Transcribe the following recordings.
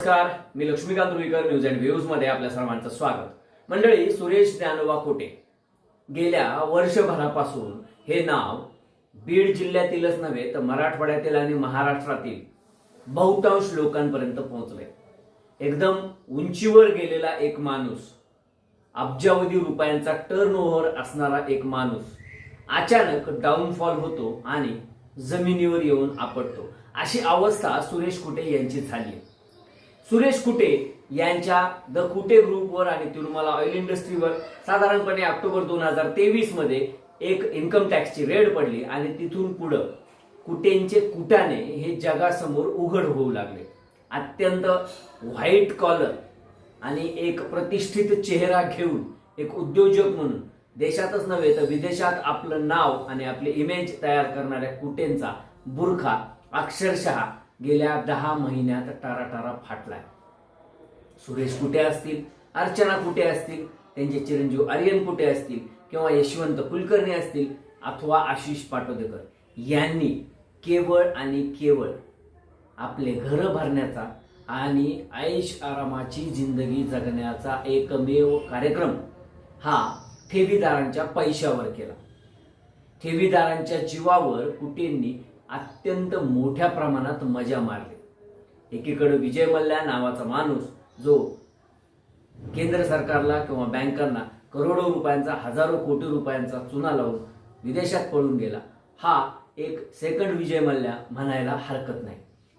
नमस्कार मी Laxmikant Ruikar news and व्ह्यूजमध्ये आपल्या सर्वांचं स्वागत. मंडळी सुरेश ज्ञानोबा कोटे. गेल्या वर्षभरापासून हे नाव बीड जिल्ह्यातीलच नव्हे तर मराठवाड्यातील आणि महाराष्ट्रातील बहुतांश लोकांपर्यंत पोहोचले एकदम उंचीवर गेलेला एक माणूस अब्जावधी रुपयांचा टर्न ओव्हर असणारा एक माणूस अचानक डाऊनफॉल होतो आणि जमिनीवर येऊन आपटतो. अशी अवस्था सुरेश कुटे यांची झाली सुरेश कुटे यांच्या द कुटे ग्रुपवर आणि तिरुमला ऑइल इंडस्ट्रीवर साधारणपणे ऑक्टोबर दोन हजार तेवीसमध्ये एक इन्कम टॅक्सची रेड पडली आणि तिथून पुढं कुटेंचे कुटाने हे जगासमोर उघड होऊ लागले. अत्यंत व्हाईट कॉलर आणि एक प्रतिष्ठित चेहरा घेऊन एक उद्योजक म्हणून देशातच नव्हे तर विदेशात आपलं नाव आणि आपले इमेज तयार करणाऱ्या कुटेंचा बुरखा अक्षरशः गेल्या दहा महिन्यात टाराटारा फाटलाय. सुरेश कुठे असतील? अर्चना कुठे असतील? त्यांचे चिरंजीव आर्यन कुठे असतील? किंवा यशवंत कुलकर्णी असतील? अथवा आशिष पाटोदेकर. यांनी केवळ आणि केवळ आपले घर भरण्याचा आणि ऐश आरामाची जिंदगी जगण्याचा एकमेव कार्यक्रम हा ठेवीदारांच्या पैशावर केला. ठेवीदारांच्या जीवावर कुटेंनी अत्यंत मोठ्या प्रमाणात मजा मारली. एकीकडे विजय मल्ल्या नावाचा माणूस जो केंद्र सरकारला किंवा बँकांना करोडो रुपयांचा हजारो कोटी रुपयांचा चुना लावून विदेशात पळून गेला. हा एक सेकंड विजय मल्ल्या म्हणायला हरकत नाही.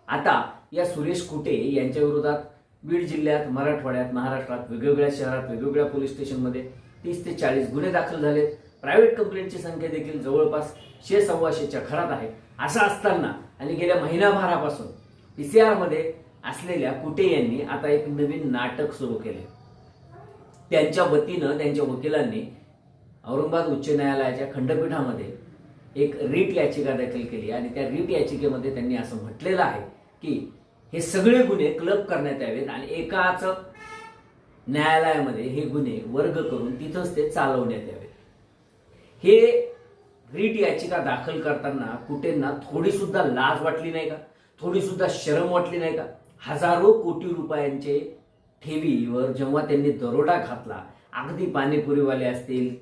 आता या सुरेश कुटे यांच्या विरोधात बीड जिल्ह्यात मराठवाड्यात महाराष्ट्रात वेगवेगळ्या शहरात वेगवेगळ्या पोलीस स्टेशनमध्ये तीस ते चाळीस गुन्हे दाखल झालेत. प्रायव्हेट कंप्लेंटची संख्या देखील जवळपास शे सव्वाशेच्या घरात आहे. असं असताना आणि गेल्या महिनाभरापासून पीसीआरमध्ये असलेल्या कुटे यांनी आता एक नवीन नाटक सुरू केले त्यांच्या वतीनं त्यांच्या वकिलांनी औरंगाबाद उच्च न्यायालयाच्या खंडपीठामध्ये एक रीट याचिका दाखल केली आणि त्या रीट याचिकेमध्ये त्यांनी असं म्हटलेलं आहे की हे सगळे गुन्हे क्लब करण्यात यावेत आणि एकाच न्यायालयामध्ये हे गुन्हे वर्ग करून तिथंच ते चालवण्यात यावेत. हे रीट याचिका दाखल करताना कुठेंना थोडी सुद्धा लाज वाटली नाही का? थोडी सुद्धा शरम वाटली नाही का? हजारो कोटी रुपयांचे ठेवीवर जेव्हा त्यांनी दरोडा घातला अगदी पाणीपुरीवाले असतील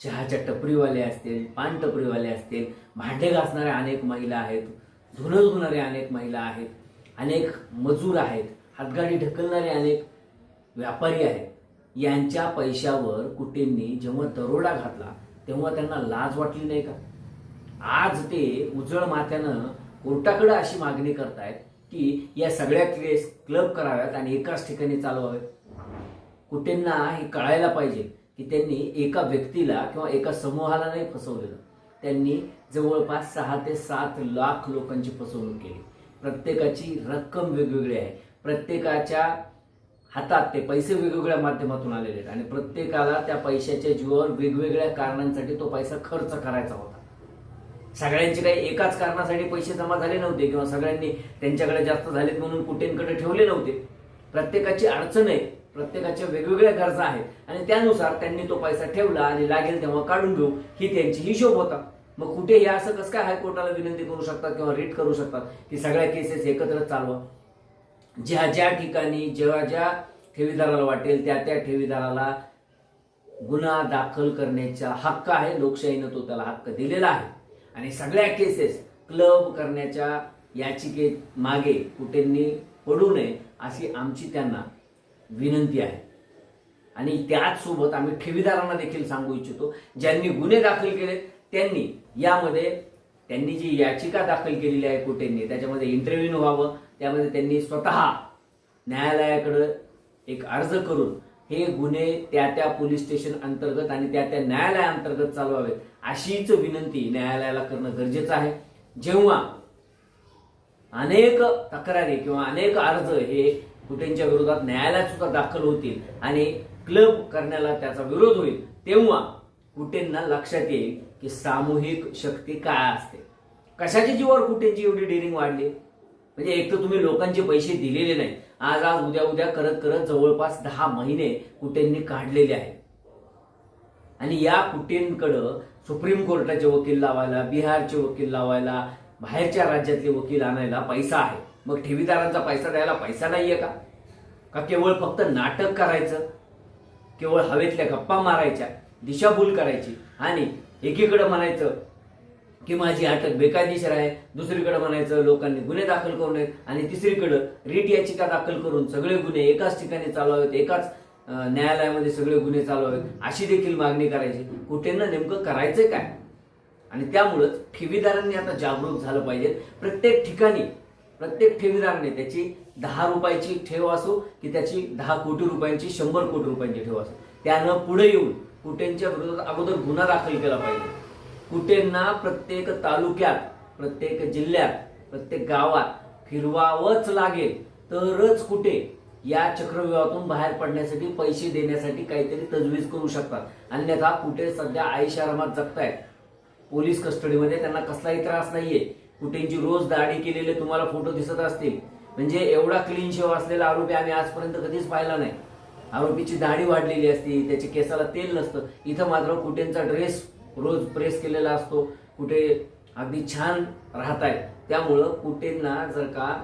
चहाच्या टपरीवाले असतील पान टपरीवाले असतील भांडे घासणाऱ्या अनेक महिला आहेत धुणं धुणाऱ्या अनेक महिला आहेत अनेक मजूर आहेत हातगाडी ढकलणारे अनेक व्यापारी आहेत. यांच्या पैशावर कुटेंनी जेव्हा दरोडा घातला तेव्हा त्यांना लाज वाटली नाही का? आज ते उजळ माथ्यानं कोर्टाकडे अशी मागणी करतायत की या सगळ्या केस क्लब कराव्यात आणि एकाच ठिकाणी चालवाव्यात. कुठेंना हे कळायला पाहिजे की त्यांनी एका व्यक्तीला किंवा एका समूहाला नाही फसवलेलं. त्यांनी जवळपास सहा ते सात लाख लोकांची फसवणूक केली. प्रत्येकाची रक्कम वेगवेगळी आहे. प्रत्येकाच्या हातात ते पैसे वेगवेगळ्या माध्यमातून आलेले आहेत. आणि प्रत्येकाला त्या पैशाच्या जीवावर वेगवेगळ्या कारणांसाठी तो पैसा खर्च करायचा होता. सगळ्यांचे काही एकाच कारणासाठी पैसे जमा झाले नव्हते किंवा सगळ्यांनी त्यांच्याकडे जास्त झालेत म्हणून कुटेंकडे ठेवले नव्हते. प्रत्येकाची अडचण आहे प्रत्येकाच्या वेगवेगळ्या गरजा आहेत. आणि त्यानुसार त्यांनी तो पैसा ठेवला आणि लागेल तेव्हा काढून घेऊ ही त्यांची हिशोब होता. मग कुठे हे असं कसं काय हायकोर्टाला विनंती करू शकतात किंवा रीट करू शकतात? की सगळ्या केसेस एकत्र चालवा. ज्या ज्या ठिकाणी जेव्हा ज्या ठेवीदाराला वाटेल त्या त्या ठेवीदाराला गुन्हा दाखल करण्याचा हक्क आहे लोकशाहीनं तो त्याला हक्क दिलेला आहे. आणि सगळ्या केसेस क्लब करण्याच्या याचिकेत मागे कुठेंनी पडू नये अशी आमची त्यांना विनंती आहे. आणि त्याचसोबत आम्ही ठेवीदारांना देखील सांगू इच्छितो ज्यांनी गुन्हे दाखल केले त्यांनी यामध्ये त्यांनी जी याचिका दाखल केलेली आहे कुठेंनी त्याच्यामध्ये इंटरव्ह्यू व्हावं त्यामध्ये त्यांनी स्वतः न्यायालयाकडं एक अर्ज करून हे गुन्हे त्या त्या पोलीस स्टेशन अंतर्गत आणि त्या त्या न्यायालयाअंतर्गत चालवावेत अशीच विनंती न्यायालयाला करणं गरजेचं आहे. जेव्हा अनेक तक्रारी किंवा अनेक अर्ज हे कुठेंच्या विरोधात न्यायालयात सुद्धा दाखल होतील आणि क्लब करण्याला त्याचा विरोध होईल तेव्हा कुठेंना लक्षात येईल की सामूहिक शक्ती काय असते. कशाच्या जीवावर कुठेंची एवढी डेअरिंग वाढली? म्हणजे एक तर तुम्ही लोकांचे पैसे दिलेले नाही. आज आज उद्या उद्या करत करत जवळपास दहा महिने कुटेंनी काढलेले आहेत. आणि या कुटेंकडं सुप्रीम कोर्टाचे वकील लावायला बिहारचे वकील लावायला बाहेरच्या राज्यातले वकील आणायला पैसा आहे. मग ठेवीदारांचा पैसा द्यायला पैसा नाहीये का? का केवळ फक्त नाटक करायचं? केवळ हवेतल्या गप्पा मारायच्या? दिशाभूल करायची. आणि एकीकडे म्हणायचं की माझी अटक बेकायदेशीर आहे दुसरीकडे म्हणायचं लोकांनी गुन्हे दाखल करू नयेत आणि तिसरीकडं रीट याचिका दाखल करून सगळे गुन्हे एकाच ठिकाणी चालवावेत एकाच न्यायालयामध्ये सगळे गुन्हे चालवावेत अशी देखील मागणी करायची. कुठेंना नेमकं करायचंय काय? आणि त्यामुळंच ठेवीदारांनी आता जागरूक झालं पाहिजे. प्रत्येक ठिकाणी प्रत्येक ठेवीदाराने त्याची दहा रुपयाची ठेव असो की त्याची दहा कोटी रुपयांची शंभर कोटी रुपयांची ठेव असो. त्यानं पुढे येऊन कुटेंच्या विरोधात अगोदर गुन्हा दाखल केला पाहिजे. कुटेंना प्रत्येक तालुक्यात प्रत्येक जिल्ह्यात प्रत्येक गावात फिरवावंच लागेल. तरच कुठे या चक्रव्यूहातून बाहेर पडण्यासाठी पैसे देण्यासाठी काहीतरी तजवीज करू शकतात. अन्यथा कुठे सध्या आयुष्यारामात जगतायत. पोलीस कस्टडीमध्ये त्यांना कसलाही त्रास नाहीये. कुठेंची रोज दाढी केलेले तुम्हाला फोटो दिसत असतील. म्हणजे एवढा क्लीन शेव असलेला आरोपी आम्ही आजपर्यंत कधीच पाहिला नाही. आरोपीची दाढी वाढलेली असती त्याच्या केसाला तेल नसतं. इथं मात्र कुठेंचा ड्रेस रोज प्रेस केलेला असतो. कुठे अगदी छान राहत आहेत त्यामुळं कुठेंना जर का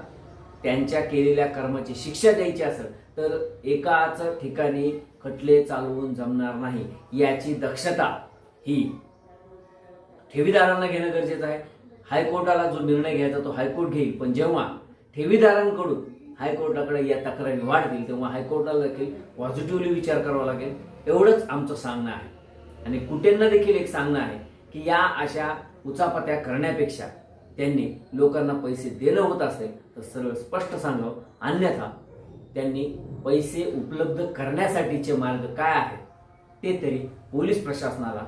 त्यांच्या केलेल्या कर्माची शिक्षा द्यायची असेल तर एकाच ठिकाणी खटले चालवून जमणार नाही. याची दक्षता ही ठेवीदारांना घेणं गरजेचं आहे. हायकोर्टाला जो निर्णय घ्यायचा तो हायकोर्ट घेईल. पण जेव्हा ठेवीदारांकडून हायकोर्टाकडे या तक्रारी वाढतील तेव्हा हायकोर्टाला देखील पॉझिटिव्हली विचार करावा लागेल. एवढंच आमचं सांगणं आहे. आणि कुटेंना देखील एक सांगणं आहे की या अशा उचापत्या करण्यापेक्षा त्यांनी लोकांना पैसे देणं होत असेल तर सरळ स्पष्ट सांगावं. अन्यथा त्यांनी पैसे उपलब्ध करण्यासाठीचे मार्ग काय आहेत ते तरी पोलीस प्रशासनाला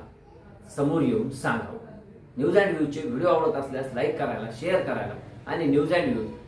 समोर येऊन सांगावं. न्यूज अँड व्ह्यूचे व्हिडिओ आवडत असल्यास लाईक करायला शेअर करायला आणि न्यूज अँड व्ह्यूज